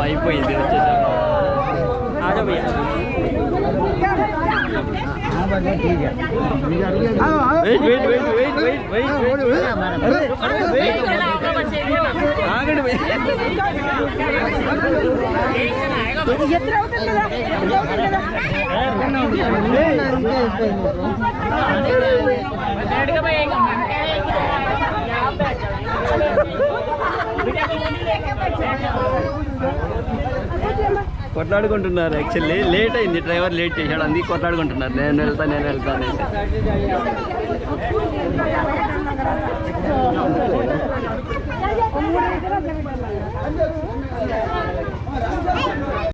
Wait wait wait wait wait wait wait. ఆగండి కొట్లాడుకుంటున్నారు actually late అయింది డ్రైవర్ లేట్ చేశాడు అందుకే కొట్లాడుకుంటున్నారు. నేను వెళ్తా నేను వెళ్తా అనేసి.